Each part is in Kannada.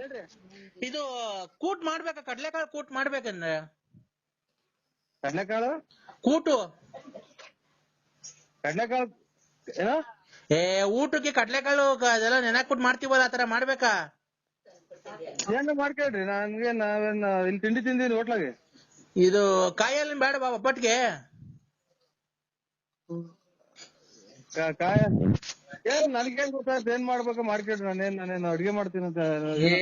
ಹೇಳ್ರಿ. ಇದು ಕೂಟ್ ಮಾಡ್ಬೇಕ? ಕಡ್ಲೆಕಾಳು ಕೂಟ್ ಮಾಡ್ಬೇಕಂದ್ರೆ? ಕಡ್ಲೆಕಾಳು? ಕೂಟು. ಕಡ್ಲೆಕಾಳು ಏನೋ? ಏ ಊಟಕ್ಕೆ ಕಡ್ಲೆಕಾಳು ಅದೆಲ್ಲ ಕೂಟ್ ಮಾಡ್ತೀವಲ್ಲ ಆತರ ಮಾಡ್ಬೇಕಾ? ಏನು ಮಾಡ್ಕೇಳ್ರಿ? ನನ್ಗೆ ನಾವೇನ್ ಇಲ್ಲಿ ತಿಂಡಿ ತಿಂದಿನಿ ಹೋಟ್ಲಾಗೆ. ಇದು ಕಾಯಲ್ಲಿ ಬೇಡ ಬಾ ಒಬ್ಬಟ್ಟಿಗೆ. ಕಾಯ. ಏನ್ ನನ್ಗೇನ್ ಗೊತ್ತಾಯ್ತು ಏನ್ ಮಾಡ್ಬೇಕು? ಮಾರ್ಕೆಟ್ ನಾನೇನ್ ನಾನೇನು ಅಡ್ಗೆ ಮಾಡ್ತೀನಿ ಅಂತ ಏ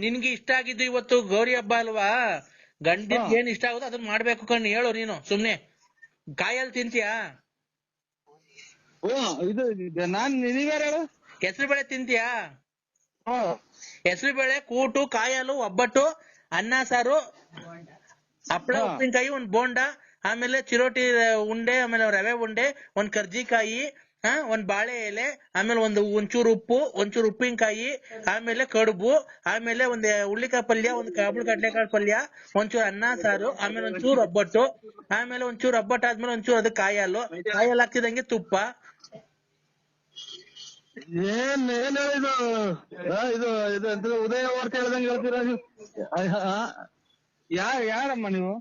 ನಿನ್ಗೆ ಇಷ್ಟ ಆಗಿದ್ದು ಇವತ್ತು ಗೌರಿ ಹಬ್ಬ ಅಲ್ವಾ? ಗಂಡಿನ. ಏನ್ ಇಷ್ಟ ಆಗುತ್ತೋ ಅದನ್ನ ಮಾಡ್ಬೇಕು ಕಣ್ ಹೇಳು ನೀನು ಸುಮ್ನೆ. ಕಾಯಲ್ಲಿ ತಿಂತೀಯಾ? ಓ ಇದು ಇದು ನಾನ್ ನೀವ್ಯಾರು ಹೇಳು? ಹೆಸರು ಬೇಳೆ ತಿಂತೀಯಾ? ಹಾ. ಹೆಸರು ಬೇಳೆ ಕೂಟು ಕಾಯಲು ಒಬ್ಬಟ್ಟು ಅನ್ನ ಸಾರು ಹಪ್ಪಳ ಹಾ. ಉಪ್ಪಿನಕಾಯಿ ಒಂದ್ ಬೋಂಡ ಆಮೇಲೆ ಚಿರೋಟಿ ಉಂಡೆ ಆಮೇಲೆ ರವೆ ಉಂಡೆ ಒಂದ್ ಕರ್ಜಿಕಾಯಿ ಹಾ ಒಂದ್ ಬಾಳೆ ಎಲೆ ಆಮೇಲೆ ಒಂದು ಒಂಚೂರು ಉಪ್ಪು ಒಂಚೂರು ಉಪ್ಪಿನಕಾಯಿ ಆಮೇಲೆ ಕಡುಬು ಆಮೇಲೆ ಒಂದ್ ಹುಳ್ಳಿಕಾಯಿ ಪಲ್ಯ ಒಂದ್ ಕಾಬುಳ್ ಕಡ್ಲೆಕಾಳು ಪಲ್ಯ ಒಂಚೂರು ಅನ್ನ ಸಾರು ಆಮೇಲೆ ಒಂಚೂರು ಒಬ್ಬಟ್ಟು ಆಮೇಲೆ ಒಂಚೂರು ಒಬ್ಬಟ್ಟು ಆದ್ಮೇಲೆ ಒಂಚೂರು ಹಾಲು ಕಾಯಿ ಹಾಲು ಹಾಕಿದಂಗೆ ತುಪ್ಪ. ಏನ್ ಏನ್ ಹೇಳಿದು ಇದು? ಇದು ಎಂತ ಉದಯ ವಾರ್ತೆ ಹೇಳ್ದಂಗೆ ಹೇಳ್ತೀರಾ ನೀವು? ಯಾ ಯಾರಮ್ಮ ನೀವು?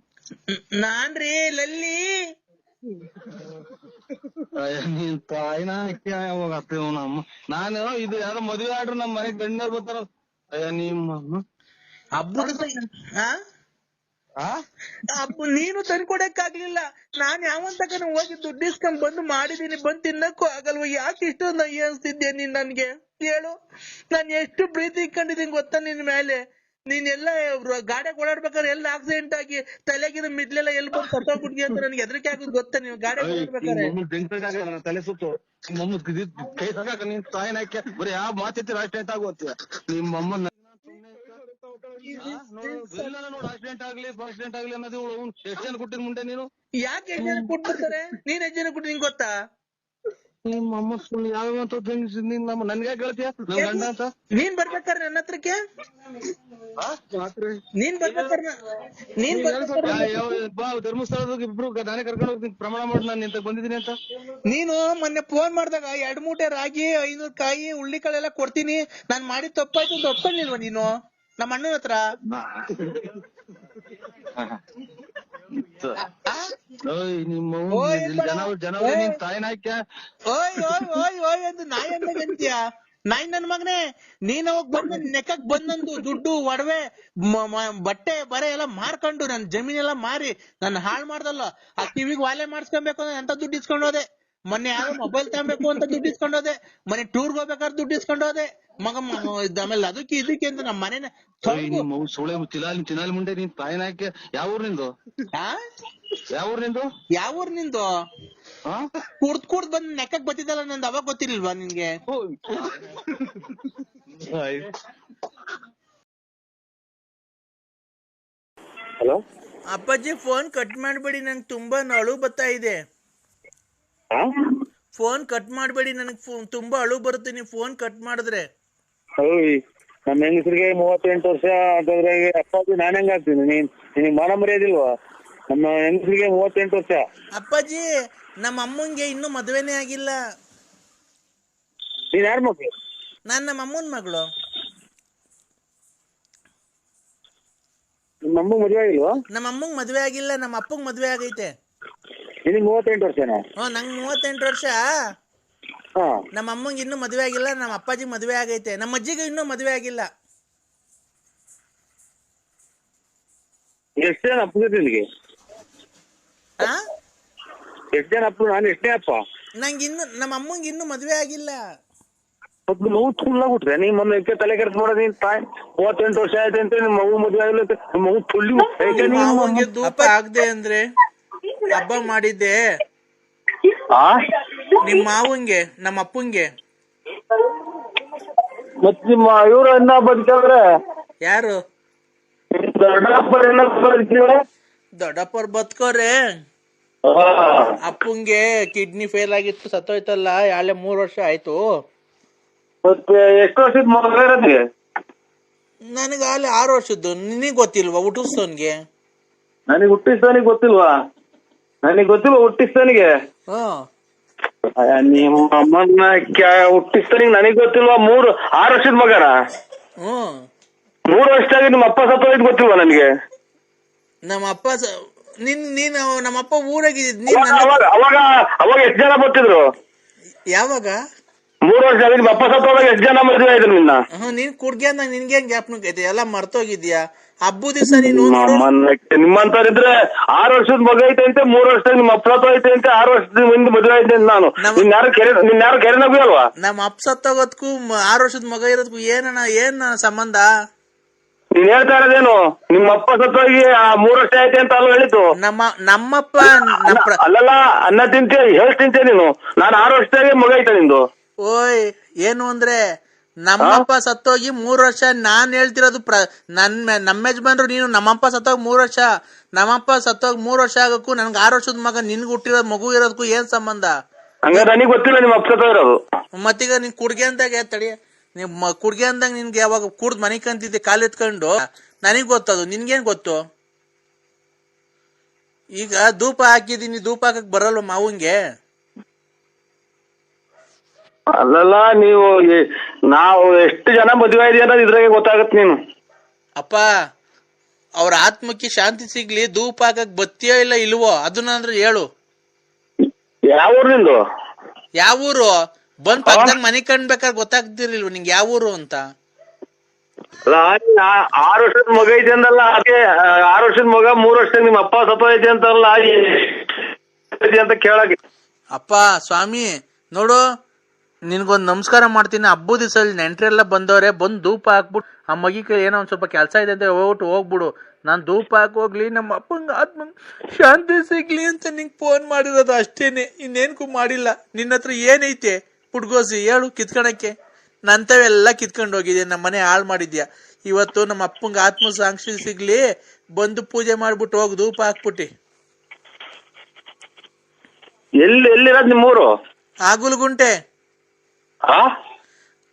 ನಾನ್ರಿ ಲಲ್ಲಿ. ನೀನ್ ತಾಯಿನ ಅಕ್ಕಿ ಹೋಗತ್ತೆ ನಮ್ಮ ನಾನು ಇದು ಯಾರೋ ಮದುವೆ ಆಡ್ರು ನಮ್ಮ ಮನೆಗ್ ಗಣ್ಯರ್ ಬರ್ತಾರ ಅಯ್ಯ ನಿಮ್ಮ ಹಬ್ಬದ ಅಪ್ಪ, ನೀನು ತಂದ್ಕೊಡಕ್ಕಾಗ್ಲಿಲ್ಲ ನಾನ್ ಯಾವಂತಕನ ಹೋಗಿ ದುಡ್ಡು ಇಸ್ಕೊಂಡ್ ಬಂದು ಮಾಡಿದೀನಿ, ಬಂದ್ ತಿನ್ನಕ್ಕೂ ಆಗಲ್ವ, ಯಾಕೆ ಇಷ್ಟೊಂದು ಅಯ್ಯ ಅನ್ಸ್ತಿದ್ಯಾ ನೀನ್ ನನ್ಗೆ? ಹೇಳು ನಾನ್ ಎಷ್ಟು ಪ್ರೀತಿ ಇಟ್ಕೊಂಡಿದೀನಿ ಗೊತ್ತಾ ನಿನ್ ಮೇಲೆ? ನೀನ್ ಎಲ್ಲ ಗಾಡಿ ಓಡಾಡ್ಬೇಕಾದ್ರೆ ಎಲ್ಲ ಆಕ್ಸಿಡೆಂಟ್ ಆಗಿ ತಲೆಗಿನ ಮಿಡ್ಲೆಲ್ಲ ಎಲ್ಲಿ ಬಂದು ಸತ್ತೋಗ್ಬಿಟ್ಟಿ ಅಂತ ನನ್ಗೆ ಹೆದರಿಕೆ ಆಗೋದು ಗೊತ್ತಾ ನೀವು? ಗಾಡಿ ಓಡಾಡ್ಬೇಕಾದ್ರೆ. ನನ್ನ ತಲೆ ಸುತ್ತು. ನಿಮ್ಮಮ್ಮ ಕೈ ಸಾಕಾಗ ನೀನ್ ತಾಯಿನ ಹಾಕ್ಯ? ಬರೀ ಯಾವ ಮಾತಿತ್ತು ಆಕ್ಸಿಡೆಂಟ್ ಆಗುವಂತೀಯ ನಿಮ್ಮಮ್ಮ ನೋಡು ಆಕ್ಸಿಡೆಂಟ್ ಆಗ್ಲಿ ಆಕ್ಸಿಡೆಂಟ್ ಆಗ್ಲಿ ಅನ್ನೋದು ಎಷ್ಟು ಜನ ಕೊಟ್ಟಿದ್ ಮುಂದೆ ನೀನು. ಯಾಕೆ ಎಷ್ಟು ಜನ ಕೊಟ್ಬಿಡ್ತಾರೆ? ನೀನ್ ಎಷ್ಟು ಜನ ಕೊಟ್ಟು ನಿಂಗೆ ಗೊತ್ತಾ? ನಿಮ್ಮಮ್ಮ ಸುಳ್ಳು ಯಾವ ಅಂತ ನೀನ್ ನಮ್ಮ ನನ್ಗೆ ಹೇಳ್ತೀಯ? ನನ್ ಗಂಡ ಅಂತ? ನೀನ್ ಬರ್ಬೇಕಾದ್ರೆ ನನ್ನ ಹತ್ರಕ್ಕೆ? ರಾತ್ರಿ ನೀನ್ ಬರ್ಬೇಕಾರ ನೀನ್ ಬಾ ಧರ್ಮಸ್ಥಳದಾಗ ಇಬ್ರು ನಾನೇ ಕರ್ಕೊಂಡು ಹೋಗ್ತೀನಿ. ಪ್ರಮಾಣ ಮಾಡಿ ನಾನು ನಿಂತ ಬಂದಿದ್ದೀನಿ ಅಂತ. ನೀನು ಮೊನ್ನೆ ಫೋನ್ ಮಾಡ್ದಾಗ ಎರಡ್ ಮೂಟೆ ರಾಗಿ ಐನೂರ್ ಕಾಯಿ ಹುಳ್ಳಿಕಾಳೆಲ್ಲ ಕೊಡ್ತೀನಿ. ನಾನ್ ಮಾಡಿದ್ ತಪ್ಪಾಯ್ತು ಅಂತ ಒಪ್ಕೊಂಡಿಲ್ವಾ ನೀನು? ನಮ್ಮ ಅಣ್ಣನ ಹತ್ರ? ಓಯ್ ನಿಮ್ಮ ಓಯ್ ಓಯ್. ನಿನ್ ತಾಯಿನ ಹಾಕ್ಯ ಓಯ್ ಓಯ್ ಓಯ್ ಓಯ್ ಎಂದು ನಾಯಿ ಅಂದಾಗ ಅಂತೀಯ ನಾಯಿ ನನ್ ಮಗನೇ ನೀನ್ ಅವಾಗ ಬಂದ ನೆಕ್ಕಕ್ ಬಂದಂದು ದುಡ್ಡು ಒಡವೆ ಬಟ್ಟೆ ಬರೆ ಎಲ್ಲ ಮಾರ್ಕೊಂಡು ನನ್ ಜಮೀನೆಲ್ಲ ಮಾರಿ ನನ್ನ ಹಾಳ್ ಮಾಡ್ದಲ್ಲ. ಆ ಕಿವಿಗ್ ವಾಲೆ ಮಾಡ್ಸ್ಕೊಬೇಕು ಅಂದ್ರೆ ಎಂತ ದುಡ್ಡು ಇಸ್ಕೊಂಡೋದೆ? ಮೊನ್ನೆ ಯಾರೋ ಮೊಬೈಲ್ ತಗೊಬೇಕು ಅಂತ ದುಡ್ಡು ಇಸ್ಕೊಂಡೋದೆ. ಮೊನ್ನೆ ಟೂರ್ ಹೋಗ್ಬೇಕಾದ್ರೆ ದುಡ್ಡು ಇಸ್ಕೊಂಡ್ ಹೋದೆ ಮಗ ಆಮೇಲೆ ಅದಕ್ಕೆ ಇದಕ್ಕೆ ಅಂತ ನಮ್ಮ ಮನೆನ ನಿಮ್ಮ ಸುಳೆ ತಿಲಾಲಿ ತಿನಾಲಿ ಮುಂಡೆ ನಿನ್ ತಾಯಿನ ಹಾಕ್ಯ ಯಾವ ಊರ್ ನಿಂದು? ಆ? ಯಾವ ಊರ್ ನಿಂದು? ಯಾವ ಊರ್ ನಿಂದು? ಹಾ ಕುಡ್ದ್ ಕುಡ್ದ್ ಬಂದ್ ನೆಕ್ಕಕ್ ಬತ್ತಿದ್ದಲ್ಲ ನಂದು ಅವಾಗ ಗೊತ್ತಿರ್ಲಿಲ್ವಾ ನಿನ್ಗೆ. ಹಲೋ? ಅಪ್ಪಾಜಿ ಫೋನ್ ಕಟ್ ಮಾಡ್ಬೇಡಿ ನಂಗೆ ತುಂಬಾ ಅಳು ಬರ್ತಾ ಇದೆ. ಫೋನ್ ಕಟ್ ಮಾಡಬೇಡಿ ನನಗೆ ತುಂಬಾ ಅಳು ಬರುತ್ತೆ ನೀವು ಫೋನ್ ಕಟ್ ಮಾಡಿದ್ರೆ. ಓಯ್ ನಮ್ಮ ಹೆಂಗಸರಿಗೆ ಮೂವತ್ತೆಂಟು ವರ್ಷ ಅಂತಂದ್ರೆ ಅಪ್ಪಾಜಿ ನಾನ್ ಹೆಂಗ್ ಆಗ್ತೀನಿ? ನೀನ್ ನಿನಗೆ ಮಾನ ಮರ್ಯಾದಿಲ್ವಾ ನಮ್ಮ ಹೆಂಗಸರಿಗೆ ಮೂವತ್ತೆಂಟು ವರ್ಷ. ಅಪ್ಪಾಜಿ ನಮ್ಮ ಅಮ್ಮಂಗೆ ಇನ್ನೂ ಮದುವೆನೇ ಆಗಿಲ್ಲ. ನೀನ್ ಯಾರ ಮಕ್ಳು ನಾನ್ ನಮ್ಮ ಅಮ್ಮನ ಮಗಳು. ನಿಮ್ಮ ಅಮ್ಮ ಮದುವೆ ಆಗಿಲ್ವಾ? ನಮ್ಮ ಅಮ್ಮಂಗ್ ಮದುವೆ ಆಗಿಲ್ಲ ನಮ್ಮ ಅಪ್ಪಂಗ್ ಮದುವೆ ಆಗೈತೆ. ನಿನಗೆ ಮೂವತ್ತೆಂಟು ವರ್ಷನಾ? ಹ್ಞೂ ನಂಗೆ ಮೂವತ್ತೆಂಟು ವರ್ಷ. ನಮ್ಮ ಅಮ್ಮಂಗೆ ಇನ್ನೂ ಮದುವೆ ಆಗಿಲ್ಲ ನಮ್ಮ ಅಪ್ಪಾಜಿ ಮದುವೆ ಆಗೈತೆ. ನಮ್ಮ ಅಜ್ಜಿಗೂ ಇನ್ನೂ ಮದುವೆ ಆಗಿಲ್ಲ. ಎಷ್ಟು ಜನ ಅಪ್ಪ ನಿನಗೆ? ಆ? ಎಷ್ಟು ಜನ ಅಪ್ಪ? ನಾನು ಎಷ್ಟನೇ ಅಪ್ಪ? ನಂಗೆ ಇನ್ನು ನಮ್ಮ ಅಮ್ಮಂಗೆ ಇನ್ನೂ ಮದುವೆ ಆಗಿಲ್ಲ. ಮೊದ್ಲು ಮಗು ತುಳ್ಳಾಗ್ಬಿಟ್ರೆ ನೀ ಮೊನ್ನೆ ಇದಕ್ಕೆ ತಲೆ ಕೆಡ್ಸ್ ಮಾಡೋದು ನೀನ್ ತಾಯಿ ಮೂವತ್ತೆಂಟು ವರ್ಷ ಆಯ್ತು ಅಂತ ನಿಮ್ಮ ಮಗು ಮದುವೆ ಆಗಿಲ್ಲ ಅಂತ ನಿಮ್ ಮಗು ತುಳ್ಳಿ ನೀನ್? ಧೂಪ ಆಗದೆ ಅಂದ್ರೆ ಹಬ್ಬ ಮಾಡಿದ್ದೆ. ಆ? ನಿಮ್ಮ ಮಾವಂಗೆ ನಮ್ಮ ಅಪ್ಪಂಗೆ? ಮತ್ ನಿಮ್ಮ ಇವ್ರು ಅಣ್ಣ ಬದುಕಂದ್ರೆ ಯಾರು? ದೊಡ್ಡಪ್ಪ ಬದುಕಿದ್ರೆ ದೊಡ್ಡಪ್ಪರ್ ಬದುಕೋರೆ. ಅಪ್ಪಂಗೆ ಕಿಡ್ನಿ ಫೇಲ್ ಆಗಿತ್ತು ಸತ್ತೋಯ್ತಲ್ಲ ಯಾಳೆ ಮೂರ್ ವರ್ಷ ಆಯ್ತು. ಮತ್ತೆ ಎಷ್ಟು ವರ್ಷದ ಮಗ ಇರೋದು ನನಗೆ? ಅಲ್ಲಿ ಆರು ವರ್ಷದ್ದು ನಿನಗ್ ಗೊತ್ತಿಲ್ವಾ ಹುಟ್ಟಿಸ್ತವನ್ಗೆ? ನನಗೆ ಹುಟ್ಟಿಸ್ತಾನಿಗೆ ಗೊತ್ತಿಲ್ವಾ? ನನಗೆ ಗೊತ್ತಿಲ್ವಾ ಹುಟ್ಟಿಸ್ತಾನಿಗೆ ಹ್ಮ್ ಅಯ್ಯ, ನಿಮ್ಮ ಅಮ್ಮನ್ನ ಕ್ಯಾ- ಹುಟ್ಟಿಸ್ತಾನಿಗೆ ನನಗೆ ಗೊತ್ತಿಲ್ವಾ? ಮೂರು ಆರು ವರ್ಷದ ಮಗನ? ಹ್ಮ್. ಮೂರು ವರ್ಷದಾಗ ನಿಮ್ಮ ಅಪ್ಪ ಹೋಗಿದ್ ಗೊತ್ತಿಲ್ವಾ ನನಗೆ? ನಮ್ಮ ಅಪ್ಪ ಸ- ನಿನ್ ನೀನು ನಮ್ಮ ಅಪ್ಪ ನೀನ್ ಅವಾಗ ನನ್ನ- ಅವಾಗ ಅವಾಗ ಅವಾಗ ಎಷ್ಟು ಜನ ಬರ್ತಿದ್ರು? ಯಾವಾಗ? ಮೂರು ವರ್ಷ ನಿಮ್ಮ ಅಪ್ಪ ಸತ್ತೋದಾಗ ಎಷ್ಟು ಜನ ಮದುವೆ ಆಯ್ತು ನಿನ್ನ? ಹ್ಮ್ ನೀನ್ ಕುಡ್ಗೆ ಅಂದಾಗ ನಿನ್ಗೆ ಜ್ಞಾಪನ ಐತೆ? ಎಲ್ಲ ಮರ್ತೋಗಿದ್ಯಾ? ಹಬ್ಬ ದಿವಸ ನೀನು ನಿಮ್ಮಂತವ್ರಿದ್ರೆ ಆರು ವರ್ಷದ ಮಗ ಐತೆ ಅಂತ ಮೂರ್ ವರ್ಷ ನಿಮ್ಮ ಅಪ್ಸತ್ ಐತೆ ಅಂತೆ ಆರು ವರ್ಷದ ಮುಂದೆ ಮದುವೆ ಐತೆ ಅಂತ ನಾನು. ನಿನ್ ಯಾರು ಕೆರೆ ನಿನ್ ಯಾರು ಕೆರೆ ನಗು ಅಲ್ವಾ? ನಮ್ಮ ಅಪ್ಪ ಸತ್ತೋಗೋದ್ಕು ಮ- ಆರು ವರ್ಷದ ಮಗ ಇರೋದಕ್ಕೂ ಏನಣ್ಣ ಏನ್ ಸಂಬಂಧ? ನೀನ್ ಹೇಳ್ತಾ ಇರೋದೇನು? ನಿಮ್ಮ ಅಪ್ಪ ಸತ್ತೋಗಿ ಆ ಮೂರ್ ವರ್ಷ ಐತೆ ಅಂತ ಅಲ್ಲ ಹೇಳಿದ್ದು? ನಮ್ಮ ನಮ್ಮಪ್ಪ ನಮ್ಮ ಅಲ್ಲಲ್ಲ ಅನ್ನ ತಿಂತೆ ಹೇಳ್ ತಿಂತೆ ನೀನು. ನಾನು ಆರು ವರ್ಷದಾಗೆ ಮಗ ಐತೆ ನಿಂದು. ಓಯ್ ಏನು ಅಂದ್ರೆ ನಮ್ಮಪ್ಪ ಸತ್ತೋಗಿ ಮೂರ್ ವರ್ಷ ನಾನ್ ಹೇಳ್ತಿರೋದು ಪ್ರ ನನ್ನ ನಮ್ಮ ಯಜಮಾನ್ರು ನೀನು ನಮ್ಮಪ್ಪ ಸತ್ತೋಗಿ ಮೂರ್ ವರ್ಷ. ನಮ್ಮಪ್ಪ ಸತ್ತೋಗಿ ಮೂರ್ ವರ್ಷ ಆಗಕ್ಕೂ ನನ್ಗೆ ಆರು ವರ್ಷದ ಮಗ ನಿನ್ಗೆ ಹುಟ್ಟಿರೋ ಮಗು ಇರೋದಕ್ಕೂ ಏನ್ ಸಂಬಂಧ? ಹಂಗಾರೆ ನನಗೆ ಗೊತ್ತಿಲ್ಲ ನಿಮ್ಮ ಅಪ್ಪ ಸತ್ತೋಗಿರೋದು ಮತ್ತೀಗ ನೀನ್ ಕುಡ್ಗೆ ಅಂದಾಗ ತಡಿ? ನಿಮ್ಮ ಕುಡ್ಗೆ ಅಂದಾಗ ನಿನ್ಗೆ ಯಾವಾಗ ಕುಡ್ದ್ ಮನೆ ಕಂತಿದ್ದೆ ಕಾಲ್ ಎತ್ಕೊಂಡು? ನನಗ್ ಗೊತ್ತದು ನಿನ್ಗೇನ್ ಗೊತ್ತು? ಈಗ ಧೂಪ ಹಾಕಿದೀನಿ ಧೂಪ ಹಾಕಕ್ ಬರಲ್ವ ಮಾವಂಗೆ? ಅಲ್ಲಲ್ಲ ನೀವು ಎ- ನಾವು ಎಷ್ಟು ಜನ ಮದುವೆ ಇದೆಯ ಅನ್ನೋದು ಇದ್ರಾಗೆ ಗೊತ್ತಾಗತ್ತೆ ನೀನು. ಅಪ್ಪ ಅವ್ರ ಆತ್ಮಕ್ಕೆ ಶಾಂತಿ ಸಿಗ್ಲಿ ಧೂಪ ಹಾಕಕ್ ಬತ್ತಿಯೋ ಇಲ್ಲ ಇಲ್ವೋ? ಅದನ್ನ ಅಂದ್ರೆ ಹೇಳು. ಯಾವ ಊರು ನಿಂದು? ಯಾವ ಊರು? ಬಂದ್ ಪಕ್ಕದಾಗ ಮನೆ ಕಂಡ್ಬೇಕಾದ್ರೆ ಗೊತ್ತಾಗ್ತಿರ್ಲಿಲ್ವ ನಿಂಗೆ ಯಾವ ಊರು ಅಂತ? ಅಲ್ಲ, ಆ- ಆರು ವರ್ಷದ ಮಗ ಐತೆ ಅಂದಲ್ಲ ಆ, ಆರು ವರ್ಷದ ಮಗ ಮೂರ್ ವರ್ಷ ನಿಮ್ಮ ಅಪ್ಪ ಅಂತಲ್ಲ ಐತೆ ಅಂತ ಕೇಳಕ್ಕೆ. ಅಪ್ಪ ಸ್ವಾಮಿ ನೋಡು ನಿನ್ಗೊಂದ್ ನಮಸ್ಕಾರ ಮಾಡ್ತೀನಿ. ಹಬ್ಬದ ದಿವಸ ನೆಂಟ್ರೆಲ್ಲ ಬಂದವ್ರೆ ಬಂದು ಧೂಪ ಹಾಕ್ಬಿಟ್ಟು ಆ ಮಗಿ ಕೈ ಏನೋ ಒಂದು ಸ್ವಲ್ಪ ಕೆಲಸ ಇದೆ ಅಂತ ಹೋಗ್ಬಿಟ್ಟು ಹೋಗ್ಬಿಡು. ನಾನು ಧೂಪ ಹಾಕಿ ಹೋಗ್ಲಿ ನಮ್ಮ ಅಪ್ಪಂಗೆ ಆತ್ಮ ಶಾಂತಿ ಸಿಗ್ಲಿ ಅಂತ ನಿಂಗೆ ಫೋನ್ ಮಾಡಿರೋದು ಅಷ್ಟೇನೆ. ಇನ್ನೇನ್ಕು ಮಾಡಿಲ್ಲ. ನಿನ್ನ ಹತ್ರ ಏನೈತೆ? ಪುಡ್ಗೋಸಿ ಹೇಳು ಕಿತ್ಕೊಳಕ್ಕೆ ನಂತವೆಲ್ಲ ಕಿತ್ಕೊಂಡು ಹೋಗಿದ್ಯಾ ನಮ್ಮ ಮನೆ ಹಾಳು ಮಾಡಿದ್ಯಾ? ಇವತ್ತು ನಮ್ಮ ಅಪ್ಪಂಗೆ ಆತ್ಮ ಸಾಂಕ್ಷಿ ಸಿಗ್ಲಿ. ಬಂದು ಪೂಜೆ ಮಾಡ್ಬಿಟ್ಟು ಹೋಗಿ ಧೂಪ ಹಾಕ್ಬಿಟ್ಟಿ. ಎಲ್ಲಿ ಎಲ್ಲಿರೋದು ನಿಮ್ಮೂರು? ಆಗುಲ್ಗುಂಟೆ ಹಾ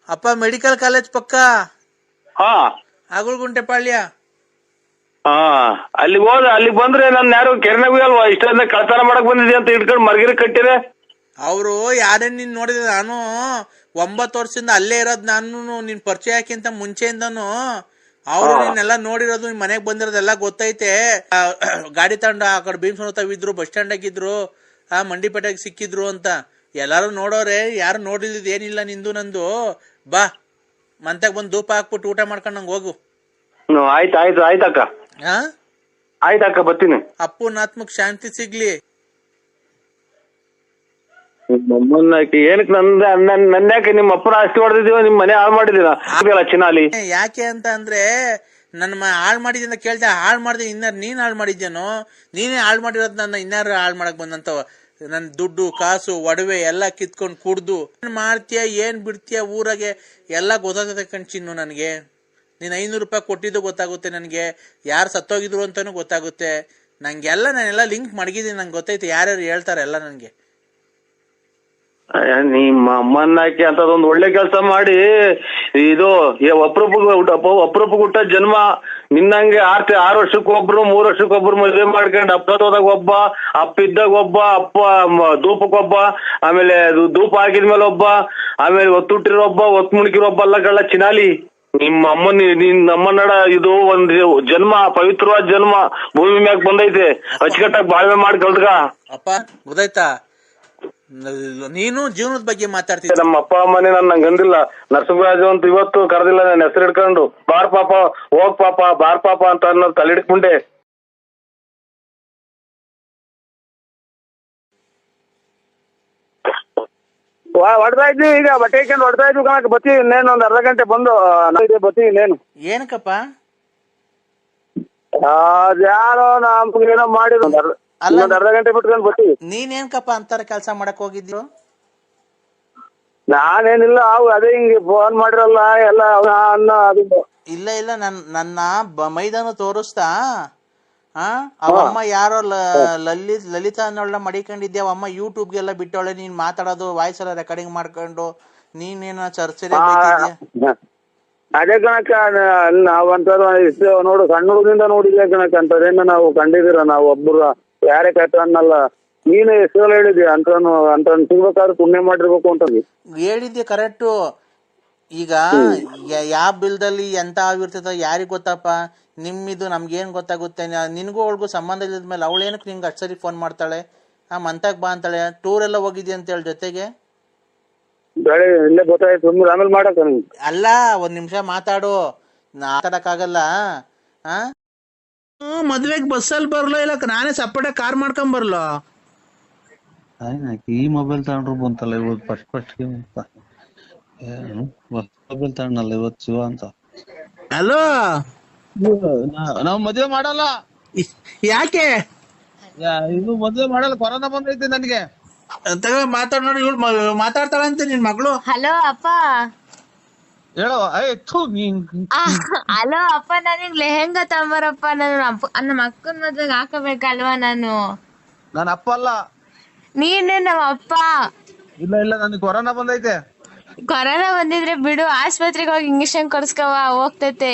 ಅಪ್ಪ ಮೆಡಿಕಲ್ ಕಾಲೇಜ್ ಪಕ್ಕ? ಹಾ. ಆಗುಳ್ಗುಂಟೆ ಪಾಳ್ಯ? ಹಾ. ಅಲ್ಲಿ ಹೋದ ಅಲ್ಲಿ ಬಂದ್ರೆ ನನ್ನ ಯಾರು ಕೆರೆನಗು ಅಲ್ವಾ? ಇಷ್ಟೊಂದ ಕಳ್ತನ ಮಾಡಕ್ ಬಂದಿದ್ಯಾ ಅಂತ ಇಟ್ಕೊಂಡು ಮರ್ಗಿರಿ ಕಟ್ಟಿರೆ ಅವರು ಯಾರೇ ನಿನ್ ನೋಡಿದ ನಾನು ಒಂಬತ್ ವರ್ಷದಿಂದ ಅಲ್ಲೇ ಇರೋದ್ ನಾನು ನಿನ್ ಪರಿಚಯ ಹಾಕಿಂತ ಮುಂಚೆಯಿಂದನು ಅವ್ರು ನಿನ್ನೆಲ್ಲ ನೋಡಿರೋದು ನಿಮ್ ಮನೆಗ್ ಬಂದಿರೋದೆಲ್ಲ ಗೊತ್ತೈತೆ. ಆ, ಗಾಡಿ ತಗೊಂಡು ಆ ಕಡೆ ಭೀಮ್ ಇದ್ರು ಬಸ್ ಸ್ಟ್ಯಾಂಡ್ ಆಗಿದ್ರು ಆ ಮಂಡಿಪೇಟೆಗೆ ಸಿಕ್ಕಿದ್ರು ಅಂತ. ಎಲ್ಲಾರು ನೋಡೋರೆ ಯಾರು ನೋಡಿದ್ ಏನಿಲ್ಲ ನಿಂದು ನಂದು. ಬಾ ಮಂತಾಗ ಬಂದು ಧೂಪ ಹಾಕ್ಬಿಟ್ಟು ಊಟ ಮಾಡ್ಕೊಂಡ್ ನಂಗೆ ಹೋಗು. ಆಯ್ತು ಆಯ್ತು ಆಯ್ತಕ್ಕ ಹಾ ಆಯ್ತಕ್ಕ ಬರ್ತೀನಿ. ಅಪ್ಪನ ಆತ್ಮಕ್ ಶಾಂತಿ ಸಿಗ್ಲಿ. ನಮ್ಮನ್ನ ಏನಕ್ಕೆ ನಂದ ನನ್ ನನ್ನ ಯಾಕೆ ನಿಮ್ಮ ಅಪ್ಪನ ಆಸ್ತಿ ಹೊಡೆದಿದೀವ ನಿಮ್ ಮನೆ ಹಾಳು ಮಾಡಿದೀನ ಆಗಿಲ್ಲ ಚಿನಾಲಿ. ಯಾಕೆ ಅಂತ ಅಂದ್ರೆ ನನ್ನ ಮ ಹಾಳು ಮಾಡಿದ್ಯ ಅಂತ ಕೇಳ್ತಾ ಹಾಳು ಮಾಡಿದೆ ಇನ್ನಾರು ನೀನ್ ಹಾಳು ಮಾಡಿದ್ಯೇನೋ? ನೀನೇ ಹಾಳು ಮಾಡಿರೋದ್ ನನ್ನ ಇನ್ನಾರು ಹಾಳು ಮಾಡಕ್ ಬಂದಂತವ? ನನ್ ದುಡ್ಡು, ಕಾಸು, ಒಡವೆ ಎಲ್ಲ ಕಿತ್ಕೊಂಡ್ ಕುಡ್ದು ಏನ್ ಮಾಡ್ತೀಯ, ಏನ್ ಬಿಡ್ತೀಯ ಊರಾಗೆ ಎಲ್ಲ ಗೊತ್ತಾಗತ್ತೆ ಕಣ್ಚಿನ್ನು ನನಗೆ. ನೀನ್ ಐನೂರು ರೂಪಾಯಿ ಕೊಟ್ಟಿದ್ದು ಗೊತ್ತಾಗುತ್ತೆ ನನಗೆ. ಯಾರು ಸತ್ತೋಗಿದ್ರು ಅಂತಾನು ಗೊತ್ತಾಗುತ್ತೆ. ನಂಗೆಲ್ಲ ನಾನೆಲ್ಲ ಲಿಂಕ್ ಮಡಗಿದ್ದೀನಿ, ನಂಗೆ ಗೊತ್ತೈತೆ ಯಾರ್ಯಾರು ಹೇಳ್ತಾರೆ ಎಲ್ಲ ನನಗೆ. ನಿಮ್ಮ ಅಮ್ಮನ್ನಾಕಿ ಅಂತದೊಂದು ಒಳ್ಳೆ ಕೆಲಸ ಮಾಡಿ. ಇದು ಅಪ್ರೂಪ ಅಪ್ರೂಪ ಹುಟ್ಟ ಜನ್ಮ ನಿನ್ನಂಗೆ ಆರ್ ಆರು ವರ್ಷಕ್ಕೆ ಒಬ್ರು, ಮೂರ್ ವರ್ಷಕ್ಕೆ ಒಬ್ರು ಮದುವೆ ಮಾಡ್ಕೊಂಡು ಅಪ್ಪದಾಗ ಒಬ್ಬ, ಅಪ್ಪ ಇದ್ದಾಗ ಒಬ್ಬ, ಅಪ್ಪ ಧೂಪಕ್ಕೊಬ್ಬ ಆಮೇಲೆ ಧೂಪ ಹಾಕಿದ್ಮೇಲೆ ಒಬ್ಬ, ಆಮೇಲೆ ಒತ್ತುಟ್ಟಿರೋ ಒಬ್ಬ ಒತ್ ಮುಣಕಿರೋ ಒಬ್ಬ ಅಲ್ಲ ಕಳ್ಳ ಚಿನಾಲಿ. ನಿಮ್ಮ ಅಮ್ಮನ ನಿನ್ ಇದು ಒಂದ್ ಜನ್ಮ, ಪವಿತ್ರವಾದ ಜನ್ಮ ಭೂಮಿ ಮ್ಯಾಗ ಬಂದೈತೆ. ಅಚ್ಚುಕಟ್ಟಾಗಿ ಬಾಳ್ವೆ ಮಾಡಿ ಅಪ್ಪ, ಗೊತ್ತಾಯ್ತಾ? ನೀನು ಜೀವನದ ಬಗ್ಗೆ ಮಾತಾಡ್ತೀನಿ ನಮ್ಮ ಅಪ್ಪ ಅಮ್ಮನೇ ನನ್ನ ಗಂದಿಲ್ಲ ನರಸಿಂಹರಾಜು ಅಂತ ಇವತ್ತು ಕರೆದಿಲ್ಲ ನನ್ನ ಹೆಸರು ಹಿಡ್ಕೊಂಡು. ಬಾರ್ ಪಾಪ ಹೋಗ್ ಪಾಪ ಬಾರ್ ಪಾಪ ಅಂತ ಅನ್ನೋದು ತಲೆ ಹಿಡ್ಕೊಂಡೆ. ಹೊಡ್ತಾ ಇದ್ವಿ ಈಗ ಬಟ್ಟೆ ಹಾಕೊಂಡು ಹೊಡ್ತಾ ಇದ್ವಿ ಕಣಕ್ ಬತ್ತೀವಿ ಇನ್ನೇನು ಒಂದ್ ಅರ್ಧ ಗಂಟೆ ಬಂದು ಇದೆ ಬತ್ತೀವಿ ಇನ್ನೇನು. ಏನಕ್ಕಪ್ಪ? ಅದ್ಯಾರೋ ನಮ್ಗೇನೋ ಮಾಡಿದ್ರು ಅಲ್ಲ. ಇನ್ನೊಂದ್ ಅರ್ಧ ಗಂಟೆ ಬಿಟ್ಕೊಂಡು ಬರ್ತೀವಿ. ನೀನೇನ್ಕಪ್ಪ ಅಂತಾರ ಕೆಲಸ ಮಾಡಕ್ ಹೋಗಿದ್ರು ನಾನೇನಿಲ್ಲ ಅವು ಅದೇ ಹಿಂಗೆ ಫೋನ್ ಮಾಡಿರಲ್ಲ ಎಲ್ಲ ಅನ್ನ ಅದು. ಇಲ್ಲ ಇಲ್ಲ ನನ್ ನನ್ನ ಬ- ಮೈದಾನ ತೋರಿಸ್ತಾ? ಆ ಅವಮ್ಮ ಯಾರೋ ಲ- ಲಲಿತ್ ಲಲಿತಾ ಅನ್ನೋಳ ಮಡಿಕೊಂಡಿದ್ದೆ ಅವಮ್ಮ ಯೂಟ್ಯೂಬ್ಗೆಲ್ಲ ಬಿಟ್ಟವಳೆ ನೀನ್ ಮಾತಾಡೋದು ವಾಯ್ಸ್ ಎಲ್ಲ ರೆಕಾರ್ಡಿಂಗ್ ಮಾಡ್ಕೊಂಡು ನೀನೇನ ಚರ್ಚೆ ಅದೇ ಕಣಕ್ಕ ನಾವಂತ ಇಷ್ಟು ನೋಡು ಸಣ್ಣ ಹುಡುಗಿಂದ ನೋಡಿದ್ದೆ ಕಣಕ್ಕ? ಅಂತದೇನ ನಾವು ಕಂಡಿದಿರ ನಾವು ಒಬ್ರು? ಯಾರೇ ಕಷ್ಟ ಅನ್ನಲ್ಲ. ನೀನು ಎಷ್ಟು ಸಲ ಅಂತ ಅಂತನು ಅಂತ ಸಿಗ್ಬೇಕಾದ್ರೆ ಪುಣ್ಯ ಮಾಡಿರ್ಬೇಕು ಅಂತ ಹೇಳಿದ್ದೆ ಕರೆಕ್ಟ್ ಈಗ ಯಾವ ಬಿಲ್ದಲ್ಲಿ ಎಂತ ಆಗಿರ್ತದ ಯಾರಿಗ್ ಗೊತ್ತಪ್ಪ? ನಿಮ್ಮಿದು ನಮ್ಗೇನ್ ಗೊತ್ತಾಗುತ್ತೆ? ನಿನ್ಗೂ ಅವಳಿಗೂ ಸಂಬಂಧ ಇಲ್ಲದ ಮೇಲೆ ಅವಳೇನಕ್ಕೆ ನಿಂಗೆ ಅಷ್ಟು ಸರಿ ಫೋನ್ ಮಾಡ್ತಾಳೆ? ಆ ಮಂತಾಗ್ ಬಾ ಅಂತಾಳೆ. ಟೂರ್ ಎಲ್ಲ ಹೋಗಿದ್ಯ ಅಂತ ಹೇಳಿ ಜೊತೆಗೆ ಅಲ್ಲ ಒಂದ್ ನಿಮಿಷ ಮಾತಾಡು. ಮಾತಾಡಕ್ಕಾಗಲ್ಲ. ಆ? ಮದ್ವೆಗ್ ಬಸ್ಸಲ್ಲಿ ಬರ್ಲೋ ಇಲ್ಲ ನಾನೇ ಸಪ್ರೇಟ್ ಕಾರ್ ಮಾಡ್ಕೊಂಡ್ ಬರ್ಲೋ? ಈ ಮೊಬೈಲ್ ತಗೊಂಡ್ರು ಬಂತಲ್ಲ ಇವತ್ತು ಫಸ್ಟ್ ಫಸ್ಟ್ ಅಂತ? ಏನು? ಮೊಬೈಲ್ ತಗೊಂಡಲ್ಲ ಇವತ್ತು ಶಿವ ಅಂತ? ಹಲೋ ನಾವು ನಾವ್ ಮದ್ವೆ ಮಾಡಲ್ಲ. ಯಾಕೆ? ಯಾ- ಇದು ಮದ್ವೆ ಮಾಡಲ್ಲ ಕೊರೋನಾ ಬಂದೈತಿ ನನಗೆ. ತಗೋ ಮಾತಾಡ್ ನೋಡಿ ಇವಳು ಮಾತಾಡ್ತಾಳಂತೆ ನಿನ್ ಮಗಳು. ಹಲೋ ಅಪ್ಪ. ಹೇಳವ ಏ ಥು ನೀನ್ ಹಲೋ ಅಪ್ಪ ನನಗ್ ಲೆಹೆಂಗಾ ತಂಬರಪ್ಪ ನಾನು ಅಪ್ಪ ನಮ್ಮ ಅಕ್ಕನ ಮದ್ವೆಗೆ ಹಾಕಬೇಕಲ್ವಾ ನಾನು? ನನ್ನ ಅಪ್ಪ ಅಲ್ಲ. ನೀನು ನಮ್ಮ ಅಪ್ಪ. ಇಲ್ಲ ಇಲ್ಲ ನನಗೆ ಕೊರೋನಾ ಬಂದೈತೆ. ಕೊರೋನಾ ಬಂದಿದ್ರೆ ಬಿಡು ಆಸ್ಪತ್ರೆಗೆ ಹೋಗಿ ಇಂಜೆಕ್ಷನ್ ಕೊಡ್ಸ್ಕವ ಹೋಗ್ತೈತೆ.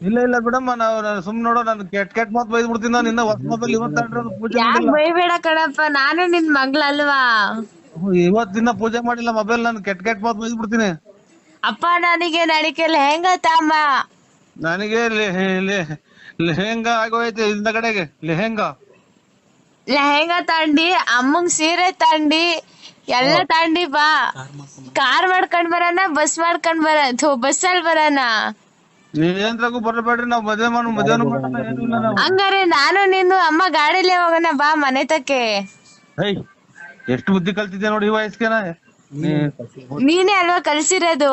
ಇಲ್ಲ ಇಲ್ಲ ಬಿಡಮ್ಮ ನಾವು ಸುಮ್ ನೋಡೋ ನಾನು ಕೆಟ್ ಕೆಟ್ ಮಾತ್ ಬೈದ್ ಬಿಡ್ತೀನಿ ನಾನು ಇನ್ನ ಹೊಸ ಮೊಬೈಲ್ ಇವತ್ತು ತಗೊಂಡ್ರೆ ಪೂಜೆ ಯಾಕ್ ಮಾಡಿಲ್ಲ. ಬೈಬೇಡ ಕಣಪ್ಪ ನಾನು ನಿನ್ ಮಗ್ಳಲ್ವಾ? ಇವತ್ತಿನ ಪೂಜೆ ಮಾಡಿಲ್ಲ ಮೊಬೈಲ್ ನಾನು ಕೆಟ್ ಕೆಟ್ ಮಾತ್ ಬೈದ್ ಬಿಡ್ತೀನಿ ಅಪ್ಪ ನನಗೆ ನಡಿಕೆ ಲೆಹೆಂಗಾ ತಮ್ಮ? ನನಗೆ ಲೆಹೆಂಗಾ ಆಗೋಯ್ತು ಇಂದ ಕಡೆಗೆ. ಲೆಹೆಂಗಾ. ಲೆಹೆಂಗಾ ತಾಂಡಿ ಅಮ್ಮಂಗ್ ಸೀರೆ ತಂಡಿ ಎಲ್ಲ ತಂಡಿ ಬಾ. ಕಾರ್ ಮಾಡ್ಕೊಂಡ್ ಬರೋಣ ಬಸ್ ಮಾಡ್ಕೊಂಡ್ ಬರ ಬಸ್ ಅಲ್ಲಿ ಬರೋಣ ನೀವೇನ್ರಾಗೂ ಬರಬೇಡ್ರಿ ನಾವ್ ಮದ್ವೆ ಮಾಡು ಮದ್ವೆ ಹಂಗಾರೆ ನಾನು ನೀನು ಅಮ್ಮ ಗಾಡಿಲೇ ಹೋಗೋಣ ಬಾ ಮನೆ ತಕ್ಕೆ. ಎಷ್ಟು ಬುದ್ಧಿ ಕಲ್ತಿದ್ದೆ ನೋಡಿ ಈ ವಯಸ್ಸಿಗೆನ ನೀನೇ ಅಲ್ವಾ ಕಲ್ಸಿರೋದು?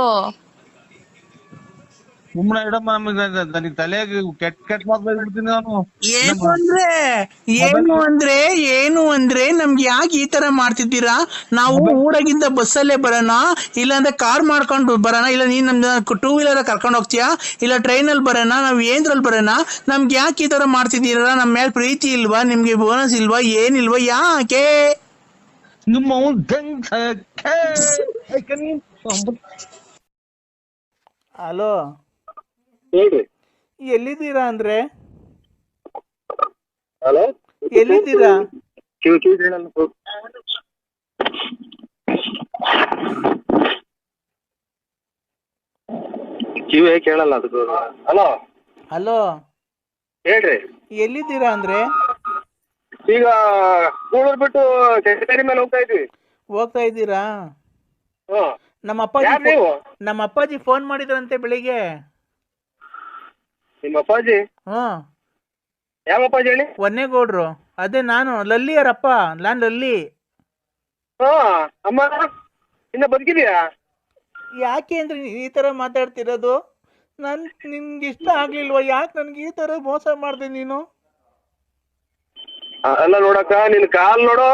ಸುಮ್ನೆ ಇಡಮ್ಮ ನಮಗೆ ನನಗೆ ತಲೆಗೆ ಕೆಟ್ಟ ಕೆಟ್ಟ ಮಾತ್ ಬಿಡ್ತೀನಿ ನಾನು. ಏನು ಅಂದ್ರೆ ಏನು ಅಂದ್ರೆ ಏನು ಅಂದ್ರೆ ನಮ್ಗೆ ಯಾಕೆ ಈ ತರ ಮಾಡ್ತಿದ್ದೀರಾ? ನಾವು ಊರಾಗಿಂದ ಬಸ್ಸಲ್ಲೇ ಬರೋಣ ಇಲ್ಲಾಂದ್ರೆ ಕಾರ್ ಮಾಡ್ಕೊಂಡು ಬರೋಣ ಇಲ್ಲ ನೀನ್ ನಮ್ದು ಟೂ ವೀಲರ್ ಕರ್ಕೊಂಡು ಹೋಗ್ತೀಯಾ? ಇಲ್ಲ ಟ್ರೈನಲ್ಲಿ ಬರೋಣ ನಾವ್ ಏನ್ರಲ್ಲಿ ಬರೋಣ? ನಮ್ಗೆ ಯಾಕೆ ಈ ತರ ಮಾಡ್ತಿದ್ದೀರಾ? ನಮ್ಮ ಮೇಲೆ ಪ್ರೀತಿ ಇಲ್ವಾ? ನಿಮ್ಗೆ ಬೋನಸ್ ಇಲ್ವಾ? ಏನಿಲ್ವಾ? ಯಾಕೆ? ನಿಮ್ಮ ಅವ್ನ್ ದಂಗ್ ಛೆ, ಐಕ ಹಲೋ ಹೇಳ್ರಿ ಎಲ್ಲಿದ್ದೀರಾ ಅಂದ್ರೆ? ಹಲೋ ಎಲ್ಲಿದ್ದೀರಾ? ಕಿವಿ ಕೇಳಲ್ಲ ಅದಕ್ಕೆ ಹಲೋ ಹಲೋ ಹೇಳ್ರಿ. ಎಲ್ಲಿದ್ದೀರಾ ಅಂದ್ರೆ? ಈಗ ಕೂಳೂರ್ ಬಿಟ್ಟು ಸೆಕೆಂಡರಿ ಮೇಲೆ ಹೋಗ್ತಾ ಇದ್ವಿ. ಹೋಗ್ತಾ ಇದ್ದೀರಾ? ಹ್ಮ್ ನಮ್ಮ ಅಪ್ಪಾಜಿ ನೀವು? ನಮ್ಮ ಅಪ್ಪಾಜಿ ಫೋನ್ ಮಾಡಿದ್ರಂತೆ ಬೆಳಿಗ್ಗೆ. ನಿಮ್ಮ ಅಪ್ಪಾಜಿ? ಹ್ಮ್ ಯಾವ ಅಪ್ಪಾಜಿ ಹೇಳಿ? ಒನ್ನೇಗೌಡ್ರು ಅದೇ ನಾನು ಲಲ್ಲಿ ಲಲ್ಲಿಯರಪ್ಪ ನಾನ್ ಲಲ್ಲಿ. ಹಾ ಅಮ್ಮ ಇನ್ನ ಬದುಕಿದ್ಯಾ ಯಾಕೆ ಅಂದ್ರೆ ಈ ತರ ಮಾತಾಡ್ತಿರೋದು? ನನ್ ನಿನ್ಗೆ ಇಷ್ಟ ಆಗ್ಲಿಲ್ವಾ? ಯಾಕೆ ನನ್ಗೆ ಈ ತರ ಮೋಸ ಮಾಡ್ದೆ ನೀನು? ಅಲ್ಲ ನೋಡಕ್ಕ ನಿನ್ ಕಾಲ್ ನೋಡೋ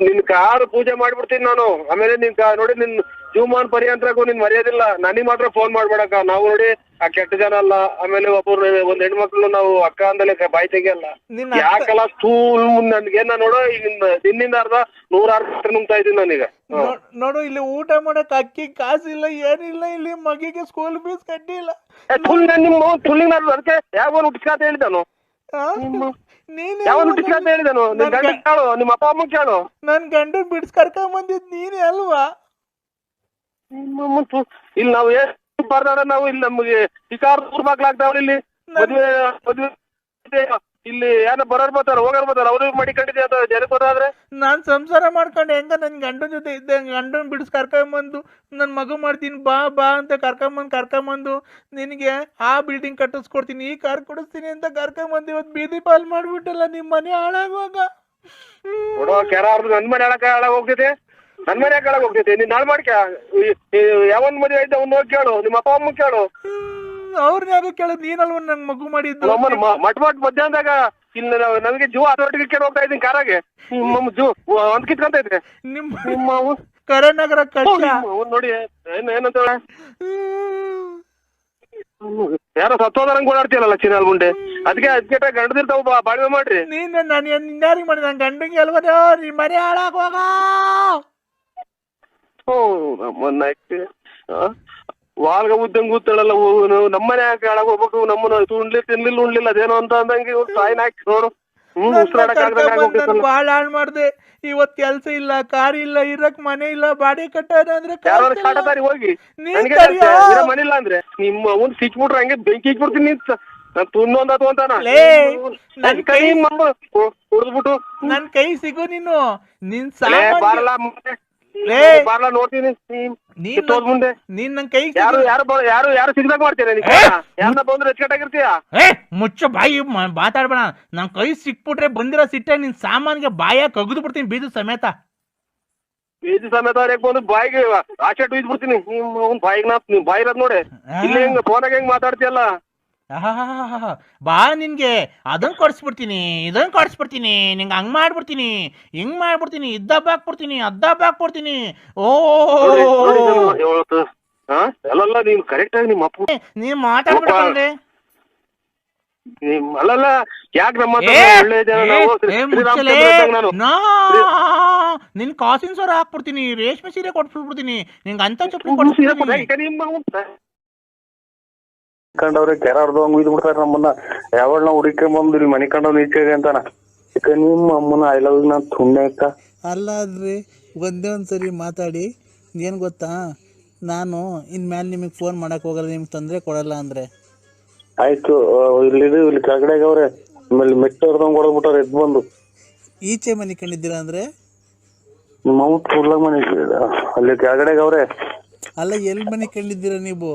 ನಿನ್ ಕಾರ್ ಪೂಜೆ ಮಾಡ್ಬಿಡ್ತೀನಿ ನಾನು. ಆಮೇಲೆ ನಿನ್ ಕಾ ನೋಡಿ ನಿನ್ ಜೂಮಾನ್ ಪರ್ಯಂತ್ರಕ್ಕೂ ನಿನ್ ಮರ್ಯಾದಿಲ್ಲ ನನಗ್ ಮಾತ್ರ ಫೋನ್ ಮಾಡ್ಬೇಡಕ್ಕ. ನಾವು ನೋಡಿ ಆ ಕೆಟ್ಟ ಜನ ಅಲ್ಲ. ಆಮೇಲೆ ಒಬ್ಬರು ಒಂದ್ ಹೆಣ್ಮಕ್ಳು ನಾವು ಅಕ್ಕ ಅಂದಲೇ ಬಾಯ್ ತೆಗಿಯಲ್ಲ ನಿನ್ನ ಯಾಕಲ್ಲ ಸ್ಕೂಲ್ ನನ್ಗೇನ ನೋಡೋ ಈಗ ನಿನ್ನ- ನಿನ್ನಿಂದ ಅರ್ಧ ನೂರಾರು ಕಿಲೋಮೀಟರ್ ನುಂಗ್ತಾ ಇದ್ದೀನಿ ನಾನೀಗ. ಹ್ಮ್. ನೋ- ನೋಡು ಇಲ್ಲಿ ಊಟ ಮಾಡಕ್ ಅಕ್ಕಿ ಕಾಸಿಲ್ಲ ಏನಿಲ್ಲ ಇಲ್ಲಿ ಮಗಿಗೆ ಸ್ಕೂಲ್ ಫೀಸ್ ಕಟ್ಟಿಲ್ಲ. ಏ, ನಿಮ್ಮ ನಾನು ಅದಕ್ಕೆ ಯಾವ ಹುಟ್ಟಿಸ್ಕಾತ ಹೇಳಿದ್ದಾನು ಆ? ನೀನ್ ಯಾವ ಹುಟ್ಟಿಸ್ಕಾತ ಹೇಳಿದನು? ನಿನ್ ನನ್ ಗಂಡ ಕೇಳು ನಿಮ್ಮ ಅಪ್ಪ ಅಮ್ಮ ಕೇಳು. ನನ್ ಗಂಡನ್ ಬಿಡ್ಸ್ ಕರ್ಕೊಂಡ್ ಬಂದಿದ್ ನೀನೇ ಅಲ್ವಾ? ಇಲ್ಲಿ ನಾವು ಏನ್ ಬರ್ದಾರ ನಾವು ಇಲ್ಲಿ ನಮ್ಗೆ ಶಿಕಾರ್ ಊರ್ ಬಾಗ್ಲಾಗ್ತಾವ್ರ ಇಲ್ಲಿ. ಮದ್ವೆ ಮದ್ವೆ. ಇಲ್ಲಿ ಯಾರ ಬರೋರ್ ಬರ್ತಾರ ಹೋಗೋರ್ ಬರ್ತಾರ ಅವ್ರಿಗೆ ಮಡಿಕೊಂಡಿದ್ದೆ ಅಥವಾ ಜನಕ್ಕೆ ಗೊತ್ತಾದ್ರೆ? ನಾನ್ ಸಂಸಾರ ಮಾಡ್ಕೊಂಡು ಹೆಂಗ ನನ್ ಗಂಡನ ಜೊತೆ ಇದ್ದೆ ಗಂಡನ್ ಬಿಡಿಸ್ ಕರ್ಕೊಂಬಂದು ನನ್ ಮಗು ಮಾಡ್ತೀನಿ ಬಾ ಬಾ ಅಂತ ಕರ್ಕೊಂಬಂದು ಕರ್ಕೊಂಬಂದು ನಿನಗೆ ಆ ಬಿಲ್ಡಿಂಗ್ ಕಟ್ಟಿಸ್ಕೊಡ್ತೀನಿ ಈ ಕಾರ್ ಕೊಡಿಸ್ತೀನಿ ಅಂತ ಕರ್ಕೊಂಬಂದು ಇವತ್ತು ಬೀದಿ ಪಾಲ್ ಮಾಡ್ಬಿಟ್ಟಲ್ಲ ನಿಮ್ ಮನೆ ಹಾಳಾಗುವಾಗ. ನೋಡೋ ಕೆರ ಅವ್ರದ್ದು ನನ್ ಮನೆ ಹಾಳಾಗ ಹಾಳಾಗ ಹೋಗ್ತಿದೆ ನನ್ ಮನೆ ಹಾಳಾಗ ಹೋಗ್ತೈತೆ. ನೀನ್ ನಾಳೆ ಮಾಡ್ಕ ಯಾವನ್ ಮದುವೆ ಐತೆ ಅವ್ನ ಹೋಗಿ ಕೇಳು ನಿಮ್ಮ ಅಪ್ಪ ಅಮ್ಮ ಕೇಳು. ಅವ್ರನ್ನ ಯಾರು ಕೇಳೋದು ನೀನಲ್ವ ನಂಗೆ ಮಗು ಮಾಡಿದ್ದು? ನಮ್ಮನ್ನ ಮ- ಮಟ್ ಮಟ್ ಮಧ್ಯಾಹ್ನದಾಗ ಇಲ್ಲಿ ನನ್ಗೆ ನಮಗೆ ಜೂ ಅದರೊಟ್ಟಿಗೆ ಕೇಳಿ ಹೋಗ್ತಾ ಇದ್ದೀನಿ ಕಾರಾಗೆ. ನಿಮ್ಮ ಜೂ ಒಂದ್ ಕಿತ್ಕೊಂತ ಇದ್ರೆ ನಿಮ್ ನಿಮ್ಮ ಅವ್ವ- ಓ, ನಿಮ್ಮ ಅವ್ವನ್ ನೋಡಿ ಏನ್ ಏನಂತ ಯಾರ ಸತ್ತೋದಂಗ್ ಓಡಾಡ್ತೀಯಲ್ಲ ಚಿನ್ನಲ್ ಮುಂಡೆ ಅದಕ್ಕೆ ಅದಕ್ಕೆ ಗಂಡದಿರ್ತಾವ ಬಾಡಿವೆ ಮಾಡ್ರಿ. ನೀನ್ ನಾನು ಯಾರಿಗೆ ಮಾಡಿದ? ನನ್ ಗಂಡಂಗೆ ಅಲ್ವ? ನಿಮ್ ಮನೆ ಹೋಗ. ಓ ನಮ್ಮನ್ನ ಆ? ವಾಲ್ಗ ಉದ್ದಂಗ ಕೂತಾಳಲ್ಲ ನಮ್ಮನೆ ಯಾಕೆ ಹಾಳಾಗ್ ಹೋಗ್ಬೇಕು ನಮ್ಮನ್ನ ಉಣ್ಲಿ ತಿನ್ಲಿಲ್ಲ ಉಣ್ಲಿಲ್ಲ ಅದೇನೋ ಅಂತ ಅಂದಂಗೆ ಸಾಯ್ನ ಹಾಕಿ ನೋಡು. ಬಾಳ ಹಾಳ್ ಮಾಡ್ದೆ. ಇವತ್ ಕೆಲ್ಸ ಇಲ್ಲ ಕಾರ್ ಇಲ್ಲ ಇರಕ್ ಮನೆ ಇಲ್ಲ ಬಾಡಿ ಕಟ್ಟೋಣ ಅಂದ್ರೆ ಇಲ್ಲ. ಹೋಗಿ. ಮನಿಲ್ಲ ಅಂದ್ರೆ ನಿಮ್ಮ ಅವ್ನ್ ಸಿಕ್ಬಿಟ್ರೆ ಹಂಗೆ ಬೆಂಕಿ ಇಕ್ಬಿಡ್ತೀನಿ ನಿಂತ ನಾನು ತುಂದೊಂದದು ಅಂತಾನ ಲೇ, ನನ್ ಕೈ ಕುಡಿದ್ಬಿಟ್ಟು ನನ್ ಕೈ ಸಿಗು ನೀನು. ನಿನ್ ಸಾಲ. ಲೇ. ಬಾರಲ್ಲ ನೋಡ್ತೀನಿ. ನೀನ್ ನೀನ್ ಕಿತ್ತೋದ್ ಮುಂದೆ. ನೀನ್ ನನ್ ಕೈ ಯಾರು ಯಾರು ಬ- ಯಾರು ಯಾರು ಸಿಗ್ದಾಗ ಮಾಡ್ತೀರಾ ನೀನ್? ಯಾರನ್ನ ಬಂದ್ರೆ ಎಚ್ಕಟ್ಟಾಗಿರ್ತೀಯ ಏ ಮುಚ್ಚ ಬಾಯಿ ಮ- ಮಾತಾಡ್ಬೇಡ. ನನ್ ಕೈ ಸಿಕ್ಬಿಟ್ರೆ ಬಂದಿರೋ ಸಿಟ್ಟೆ ನಿನ್ ಸಾಮಾನ್ಗೆ ಬಾಯ ಕಗ್ದು ಬಿಡ್ತೀನಿ ಬೀಜ ಸಮೇತ. ಬೀದಿ ಸಮೇತ ಅವ್ರಿಗೆ ಬಂದು ಬಾಯಿಗೆ ಆಚೆ ಇದ್ ಬಿಡ್ತೀನಿ ನಿಮ್ ಅವ್ನ್ ಬಾಯಿಗೆ ನಾ ನೋಡಿ. ಇಲ್ಲಿ ಹೆಂಗ್ ಫೋನಾಗ ಹೆಂಗ್ ಮಾತಾಡ್ತೀಯಲ್ಲ. ಬಾ ನಿನ್ಗೆ. ಅದನ್ ಕೊಡಿಸ್ಬಿಡ್ತೀನಿ ಇದನ್ ಕೊಡಿಸ್ಬಿಡ್ತೀನಿ ನಿಂಗೆ ಹಂಗ್ ಮಾಡ್ಬಿಡ್ತೀನಿ ಹಿಂಗ್ ಮಾಡ್ಬಿಡ್ತೀನಿ ಇದ್ದಬ್ಬ ಹಾಕ್ಬಿಡ್ತೀನಿ ಅದ್ದಬ್ಬ ಹಾಕ್ಬಿಡ್ತೀನಿ ಓ. ಇದನ್ನ? ಅಲ್ಲಲ್ಲ ನೀನ್ ಕರೆಕ್ಟ್ ಆಗಿ ನಿಮ್ಮ ಅಪ್ಪ ನೀವ್ ಮಾತಾಡ್ಬಿಡ್ಕೊಂಡ್ರೆ ನಿಮ್ ಅಲ್ಲಲ್ಲ ಯಾಕೆ ನಮ್ಮ ನಾನು. ನಿನ್ ಕಾಸಿನ ಸರ್ ಹಾಕ್ಬಿಡ್ತೀನಿ ರೇಷ್ಮೆ ಸೀರೆ ಕೊಟ್ಬಿಡ್ತೀನಿ ನಿಂಗೆ ಅಂತ ಚಪ್ಪಲಿ ಕೊಡ್ಸ್ಬಿಡ್ತೀನಿ. ಕಂಡವ್ರೆ ಕೆರಾರ್ದು ಹಂಗ್ ಇದ್ ಬಿಡ್ತಾರ ನಮ್ಮನ್ನ. ಯಾವಾಗ ನಾವು ಹುಡುಕೊಂಡ್ ಬಂದು ಇಲ್ಲಿ ಮನೆ ಕಂಡವ್ ನೀಚೆಗೆ ಅಂತಾನ. ಯಾಕ ನಿಮ್ಮ ಅಮ್ಮನ ಐ ಲವ್ ನಾ ತುಂಡೆ ಅಕ್ಕ ಅಲ್ಲ ಅಲ್ರಿ ಒಂದೇ ಒಂದು ಸರಿ ಮಾತಾಡಿ. ಏನ್ ಗೊತ್ತಾ? ನಾನು ಇನ್ ಇನ್ಮೇಲೆ ನಿಮಗೆ ಫೋನ್ ಮಾಡಕ್ ಹೋಗಲ್ಲ ನಿಮ್ಗೆ ತೊಂದ್ರೆ ಕೊಡಲ್ಲ ಅಂದ್ರೆ. ಆಯ್ತು ಇಲ್ಲಿ ಇಲ್ಲಿ ಕೆಳಗಡೆ ಅವ್ರೆ. ಆಮೇಲೆ ಮೆಟ್ಟ ಹೊಡೆದ್ಬಿಟ್ಟಾರ ಎದ್ ಬಂದು. ಈಚೆ ಮನಿ ಕಂಡಿದ್ದೀರಾ ಅಂದ್ರೆ? ನಿಮ್ಮ ಅಮ್ಮ ಕೂಡ್ಲಾಗ ಮನೆ ಅಲ್ಲಿ ಕೆಳಗಡೆ ಅವ್ರೆ. ಅಲ್ಲ ಎಲ್ಲಿ ಮನಿ ಕಂಡಿದ್ದೀರಾ ನೀವು?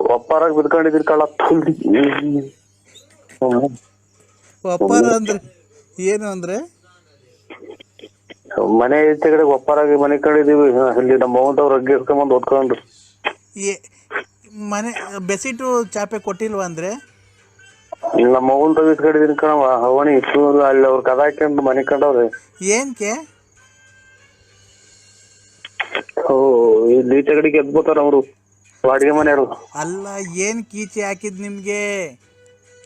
ಒಪ್ಪಾರಾಗ ಕಳ್ಳ. ಒಪ್ಪಾರ ಅಂದ್ರೆ ಏನು ಅಂದ್ರೆ? ಮನೆ ಕಡೆ ಒಪ್ಪಾರಾಗಿ ಮನೆ ಕಂಡಿದೀವಿ ಅಲ್ಲಿ ನಮ್ಮ ಅಗ್ಗಿ ಇಸ್ಕೊಂಬಂದು ಓದ್ಕೊಂಡ್ರು ಏ ಮನೆ ಬೆಸಿಟು ಚಾಪೆ ಕೊಟ್ಟಿಲ್ವಾ ಅಂದ್ರೆ? ಇಲ್ಲ ನಮ್ಮ ಅವ್ವನ್ ತೆಗಿಸ್ಕೊಂಡಿದೀನಿ ಕಣವ ಅವನಿ ಇಷ್ಟು ಅಲ್ಲಿ ಅವ್ರ ಕದ ಹಾಕೊಂಡು ಮನೆ ಕಂಡವ್ರೆ. ಏನ್ಕೆ? ಓ ಇಲ್ಲಿ ಈಚೆ ಕಡೆಗೆ ಎದ್ಬೋತಾರ ಅವರು. ಬಾಡಿಗೆ ಮನೆಯವರು ಅಲ್ಲ ಏನ್ ಕೀಚಿ ಹಾಕಿದ್ ನಿಮ್ಗೆ?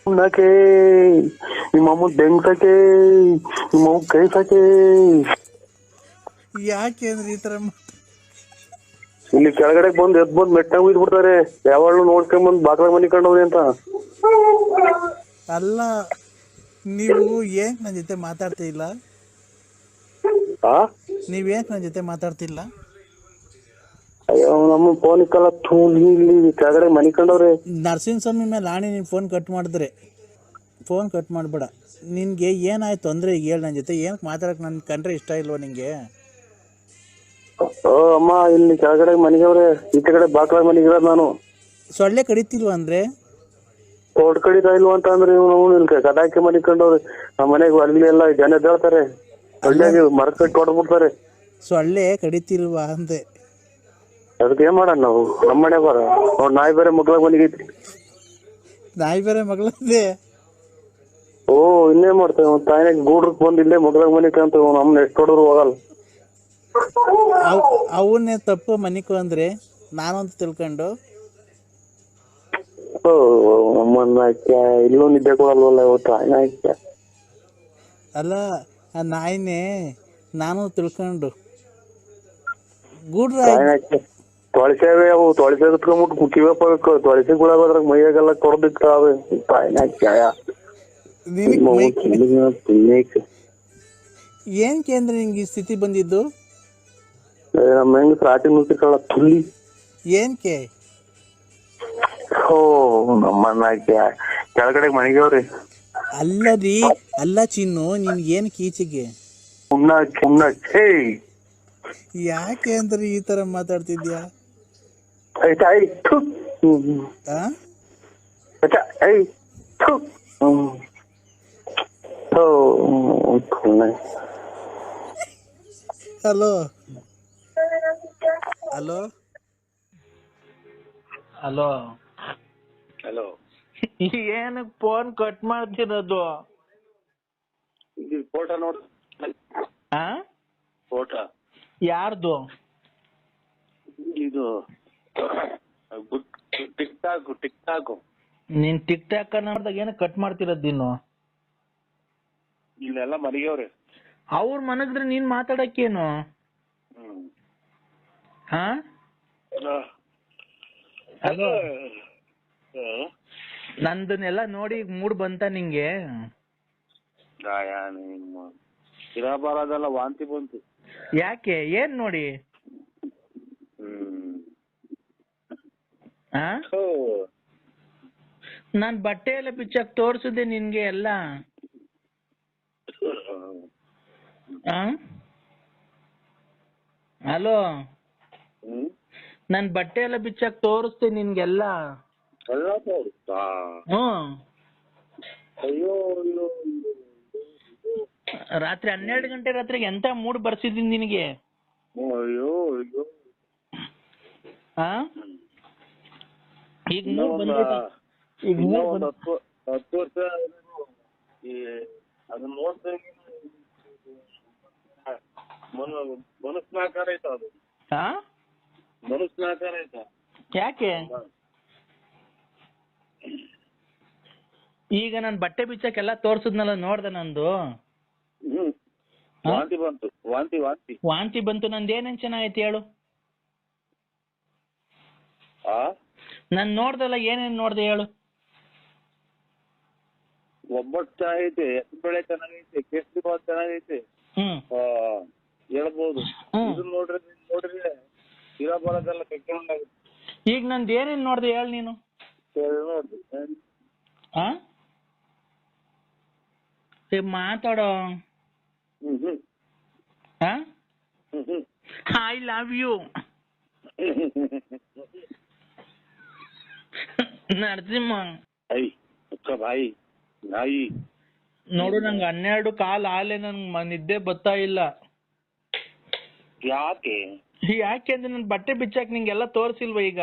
ಉಣ್ಣಕ್ಕೆ ನಿಮ್ಮ ಅಮ್ಮ ಬೆಂಗ್ಸಕ್ಕೆ ನಿಮ್ಮ ಅಮ್ಮ ಕೈ ಸಾಕೆ ಯಾಕೆ ಅಂದ್ರೆ ಈ ತರ ಇಲ್ಲಿ ಕೆಳಗಡೆ ಬಂದು ಎದ್ ಬಂದು ಮೆಟ್ಟ ಉಯ್ದು ಬಿಡ್ತಾರೆ ಯಾವಾಗ್ಲೂ ನೋಡ್ಕೊಂಡ್ ಬಂದು ಬಾಗ್ಲ ಮನೆ ಕಂಡವ್ರಿ ಅಂತ. ಅಲ್ಲ ನೀವು ಏನ್ ನನ್ನ ಜೊತೆ ಮಾತಾಡ್ತಿಲ್ಲ? ಆ? ನೀವೇನ್ ನನ್ನ ಜೊತೆ ಮಾತಾಡ್ತಿಲ್ಲ? ಅಯ್ಯೋ ನಮ್ಮ ಫೋನ್ ಇಕ್ಕಲ್ಲ ಥೂ ಇಲ್ಲಿ ಕೆಳಗಡೆ ಮನೆ ಕಂಡವ್ರೆ. ನರಸಿಂಹ ಸ್ವಾಮಿ ಮೇಲೆ ಆಣಿ ನೀನು ಫೋನ್ ಕಟ್ ಮಾಡಿದ್ರೆ. ಫೋನ್ ಕಟ್ ಮಾಡಬೇಡ. ನಿನಗೆ ಏನಾಯ್ತು ಅಂದರೆ ಈಗ ಹೇಳಿ ನನ್ನ ಜೊತೆ. ಏನಕ್ಕೆ ಮಾತಾಡಕ್ಕೆ ನನ್ನ ಕಂಡ್ರೆ ಇಷ್ಟ ಇಲ್ವಾ ನಿನಗೆ ಓ ಅಮ್ಮ ಇಲ್ಲಿ ಕೆಳಗಡೆ ಮನೆಗವ್ರೆ ಈ ಕಡೆ ಬಾಗ್ಲ ಮನೆಗೆ ಇರೋದು ನಾನು. ಸೊಳ್ಳೆ ಕಡಿತಿಲ್ವ ಅಂದ್ರೆ? ಕೋಡ್ ಕಡಿತಾ ಇಲ್ವಾ ಅಂತ ಅಂದ್ರೆ ಇವ್ನು ಇಲ್ಲಿ ಕದಾಕಿ ಮನೆ ಕಂಡವ್ರೆ. ನಮ್ಮ ಮನೆಗೆ ಅಲ್ಲಿ ಎಲ್ಲ ಜನ ಹೇಳ್ತಾರೆ ಒಳ್ಳೆ ಮರ ಕಟ್ಟಿ ಹೊಡೆದ್ಬಿಡ್ತಾರೆ. ಸೊಳ್ಳೆ ಕಡಿತಿಲ್ವಾ ಅಂದೆ. ಅದಕ್ಕೆ ಏನ್ ಮಾಡೋಣ ನಾವು? ನಮ್ಮ ಮನೆ ಬರ. ನೋಡ್ ನಾಯಿ ಬೇರೆ ಮಗ್ಳಾಗ ಬಂದಿಗೈತಿ ನಾಯಿ ಬೇರೆ ಮಗಳಂದೆ ಓ ಇನ್ನೇ ಮಾಡ್ತೇವೆ? ಅವ್ನ್ ತಾಯಿನಾಗ ಗೂಡ್ರಕ್ ಬಂದ್ ಇಲ್ಲೇ ಮಗ್ಳಾಗ ಮನೆ ಅಂತ ನಮ್ಮನ್ನ ಎಷ್ಟು ಹೊಡೆದ್ರು ಹೋಗಲ್ಲ. ಅವ್ ಅವನ್ನೇ ತಪ್ಪು ಮನಿಕು ಅಂದ್ರೆ ನಾನಂತ ತಿಳ್ಕೊಂಡು. ಓ ನಮ್ಮನ್ನ ಆಯ್ಕೆ ಇಲ್ಲೂ ನಿದ್ದೆ ಕೊಡಲ್ವಲ್ಲ ಇವತ್ತು? ತಾಯಿನ ಆಯ್ಕೆ ಅಲ್ಲ ಆ ನಾಯಿನೇ ನಾನು ತಿಳ್ಕೊಂಡು. ಗೂಡ್ರ ತಾಯಿನ ಆಯ್ಕೆ ತೊಳಸೇವೆ ಅವು ತೊಳಸೆ ಎತ್ಕೊಂಡ್ಬಿಟ್ಟು ಕಿವೆ ಪಬೇಕು ತೊಳಸೆ ಗುಳ ಅದ್ರಾಗ ಮೈಯಾಗೆಲ್ಲ ನಿನಗೆ ಮೈ ತಿನ್ನಕ್ಕೆ ಏನಕ್ಕೆ ಅಂದರೆ ನಿಂಗೆ ಈ ಸ್ಥಿತಿ ಬಂದಿದ್ದು? ನಮ್ಮ ಹೆಂಗ್ ರಾಟಿ ನುಗ್ಗಿಕೊಳ್ಳ ತುಲ್ಲಿ. ಕೇ? ಓ ನಮ್ಮನ್ನ ಕೆಳಗಡೆ ಮನೆಗವ್ರಿ ಅಲ್ಲ ರೀ ಅಲ್ಲ ಚಿನ್ನು ನಿನ್ಗೆ ಏನ್ ಕೀಚಿಗೆ? ಯಾಕೆ ಅಂದ್ರೆ ಈ ತರ ಮಾತಾಡ್ತಿದ್ಯಾ? ಆಯ್ತಾ ahí. ¿Ah? Está ahí. Hello hello hello hello ಏನಕ್ಕೆ ಫೋನ್ ಕಟ್ ಮಾಡ್ತಿರೋದು? ಇದು ಫೋಟೋ ನೋಡ್. ಫೋಟೋ ಯಾರ್ದು? ಇದು ಟಿಕ್ ಟಾಕ್ ಟಿಕ್ ಟಾಕ್ ನೀನ್ ಟಿಕ್ ಟಾಕ್ ನೋಡಿದಾಗ ಏನಕ್ಕೆ ಕಟ್ ಮಾಡ್ತಿರೋದು ನೀನು? ಇಲ್ಲೆಲ್ಲ ಮನೆಗವ್ರಿ ಅವ್ರ ಮನಗಿದ್ರೆ ನೀನ್ ಮಾತಾಡಕ್ಕೇನು? ಹಾ? ಹಲೋ. ನಂದನ್ನೆಲ್ಲ ನೋಡಿ ಮೂಡ್ ಬಂತ ನಿಂಗೆ? ಇರಬಾರದೆಲ್ಲ ವಾಂತಿ ಬಂತು. ಯಾಕೆ? ಏನ್ ನೋಡಿ ಹ್ಮ್ ಆ. ನಾನ್ ಬಟ್ಟೆ ಎಲ್ಲ ಬಿಚ್ಚಾಕ್ ತೋರ್ಸಿದೆ ನಿನ್ಗೆ ಎಲ್ಲ. ಆ? ಹಲೋ. ನಾನ್ ಬಟ್ಟೆ ಎಲ್ಲ ಬಿಚ್ಚಾಕ್ ತೋರಿಸ್ದೆ ನಿನ್ಗೆಲ್ಲ. ಹ್ಮ್ ಅಯ್ಯೋ ರಾತ್ರಿ ಹನ್ನೆರಡು ಗಂಟೆ ರಾತ್ರಿ ಎಂತ ಮೂಡ್ ಬರ್ಸಿದೀನಿ ನಿನಗೆ? ಅಯ್ಯೋ ಅಯ್ಯೋ. ಆ? ಈಗ ಮೂಡ್ ಒಂದು ಈಗ ಒಂದು ಬಂದ್- ಹತ್ತು ಹತ್ತು ವರ್ಷ ಈ ಅದನ್ನ ನೋಡ್ದಾಗ ಮನು ಮನಸ್ನಾಕಾರ ಆಯ್ತಾ ಅದು. ಮನಸ್ಸಿನ ಆಕಾರ ಐತ ಯಾಕೆ? ಈಗ ನಾನು ಬಟ್ಟೆ ಬಿಚ್ಚಕ್ಕೆಲ್ಲ ತೋರ್ಸದ್ನಲ್ಲ ನೋಡ್ದೆ ನಂದು. ವಾಂತಿ ಬಂತು. ವಾಂತಿ ವಾಂತಿ. ವಾಂತಿ ಬಂತು ನಂದು ಏನೇನ್ ಚೆನ್ನಾಗೈತಿ ಹೇಳು. ಆ? ನಾನ್ ನೋಡ್ದಲ್ಲ ಏನೇನ್ ನೋಡ್ದೆ ಹೇಳು. ಒಬ್ಬಟ್ಟು ಚೆನ್ನಾಗೈತೆ ಬೆಳೆ ಚೆನ್ನಾಗೈತೆ ಕೇಸರಿ ಬಾತ್ ಚೆನ್ನಾಗೈತೆ. ಹ್ಮ್. ಹೇಳ್ಬೋದು. ಇದನ್ನ ನೋಡ್ರಿ ನೋಡ್ರಿ ಇರೋ ಬರೋದೆಲ್ಲ ಈಗ ನಂದು ಏನೇನ್ ನೋಡ್ದೆ ಹೇಳು ನೀನು. ನೋಡ್ರಿ ಆ? ಏ ಮಾತಾಡೋ. ಐ ಲವ್ ಯು ನರಸಿಂಹ ಐ ಅಕ್ಕ ಬಾಯಿ ನಾಯಿ. ನೋಡು ನಂಗೆ ಹನ್ನೆರಡು ಕಾಲ್ ಆಲೆ ನನ್ ನಿದ್ದೆ ಬರ್ತಾ ಇಲ್ಲ. ಯಾಕೆ? ಯಾಕೆ ಅಂದ್ರೆ ನನ್ ಬಟ್ಟೆ ಬಿಚ್ಚಾಕ್ ನಿಂಗೆಲ್ಲ ತೋರ್ಸಿಲ್ವ ಈಗ?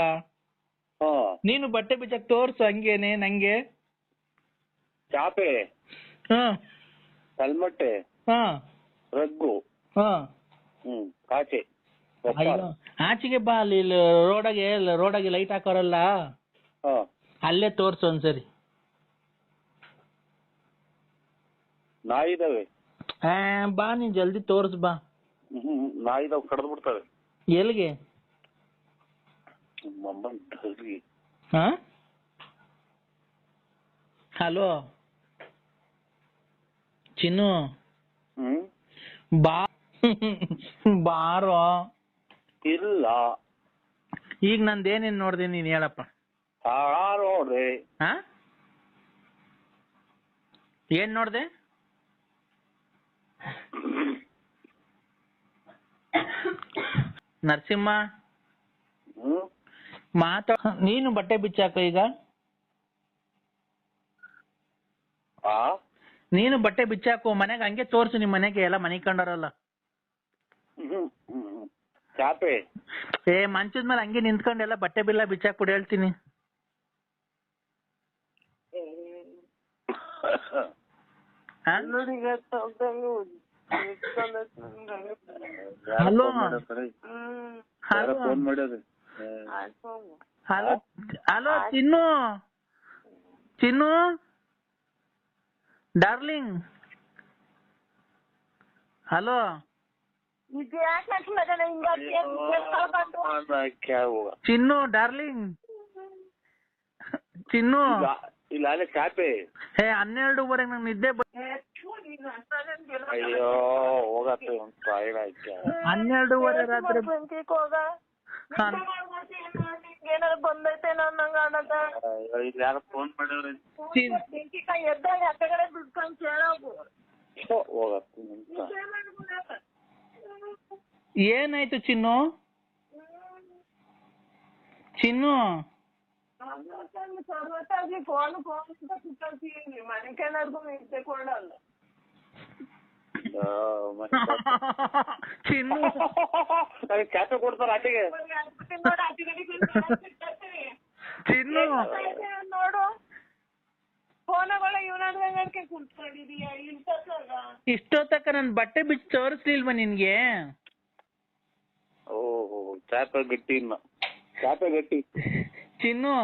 ಹಾ. ನೀನು ಬಟ್ಟೆ ಬಿಚ್ಚಾಕ್ ತೋರ್ಸು ಹಂಗೇನೆ ನಂಗೆ. ಚಾಪೆ. ಹಾ. ಕಲ್ಮಟ್ಟೆ ಹಾ. ರಗ್ಗು. ಹಾ. ಹ್ಮ್ ಕಾಚೆ. ಅಯ್ಯೋ ಆಚೆಗೆ ಬಾ ಅಲ್ಲಿ ರೋಡಾಗೆ ರೋಡಾಗೆ ಲೈಟ್ ಹಾಕೋರಲ್ಲ. ಅಲ್ಲೇ ತೋರ್ಸು ಒಂದ್ಸರಿ. ನಾಯಿ ಇದಾವೆ. ಆ, ಬಾ ನೀನ್ ಜಲ್ದಿ ತೋರ್ಸ್ ಬಾ. ಹ್ಮ್ ನಾಯಿ ಇದಾವ್ ಕಡ್ದು ಬಿಡ್ತವೆ ಎಲ್ಲಿಗೆ. ಹಾ? ಹಲೋ? ಚಿನ್ನು? ಹ್ಮ್? ಬಾ. ಬಾರೋ? ಇಲ್ಲ. ಈಗ ನಂದೇನೇನ್ ನೋಡ್ದೆ ನೀನ್ ಹೇಳಪ್ಪ. ಆ ಹಾ? ಏನ್ ನೋಡ್ದೆ? ನರಸಿಂಹ? ಮಾತ ನೀನು ಬಟ್ಟೆ ಬಿಚ್ಚಾಕ ಈಗ? ನೀನು ಬಟ್ಟೆ ಬಿಚ್ಚಾಕು ಮನೆಗೆ ಹಂಗೆ ತೋರ್ಸು ನಿಮ್ ಮನೆಗೆ ಎಲ್ಲ ಮನೆ ಕಂಡರಲ್ಲ ಏ ಮಂಚದ ಮೇಲೆ ಹಂಗೆ ನಿಂತ್ಕೊಂಡೆಲ್ಲ ಬಟ್ಟೆ ಬಿಲ್ಲ ಬಿಚ್ಚಾಕ್ ಕೊಡಿ ಹೇಳ್ತೀನಿ ಹಾ? Hello. Hello. Hello Chinnu. Chinnu. Darling. Hello. Chinnu darling. Chinnu. ಇಲ್ಲ ಅಲ್ಲೇ ಕಾಪಿ ಹೇ ಹನ್ನೆರಡುವರೆಗೆ ನಂಗೆ ನಿದ್ದೆ ಬ- ಅಯ್ಯೋ ಹೋಗತ್ತೆ ಒಂದ್ ಆಯ್ತು ಹನ್ನೆರಡುವರೆ ರಾತ್ರಿ ಹಾ. ಏನಾರ ಬಂದೈತೆ ನಂಗ ಅನ್ನದ. ಇಲ್ಲಿ ಯಾರೋ ಫೋನ್ ಎದ್ದಾಗ ಕೇಳೋಗು. ಹೋಗತ್ತೆ ಏನಾಯ್ತು ಚಿನ್ನು? ಚಿನ್ನು? ಸರ್ವತ್ತಾಗಿ ಫೋನ್ ಫೋನ್ ಅಂತ ಕುತ್ಕೊಳ್ತೀವಿ ಮನೆಕೇನಾರ್ಗು ನಿದ್ದೆ ಕೊಡಲ್ಲ. ಚಿನ್ನು. ಕೊಡ್ತಾರ ಕುತ್ಕೊಳ್ತೀವಿ. ಚಿನ್ನು. ನೋಡು. ಫೋನಗಳ ಇವನಾದ್ರಂಗಡ್ಕೆ ಕುತ್ಕೊಂಡಿದೀಯ? ಇಂಥದ್ರಾಗ ಇಷ್ಟೊತ್ತಕ್ಕ ನನ್ ಬಟ್ಟೆ ಬಿಚ್ಚಿ ತೋರಿಸ್ಲಿಲ್ವಾ ನಿನ್ಗೆ? ಓಹೋ ಚಾಪೆ ಗಟ್ಟಿ ಇನ್ನ. ಚಾಪೆ ಗಟ್ಟಿ. ಚಿನ್ನು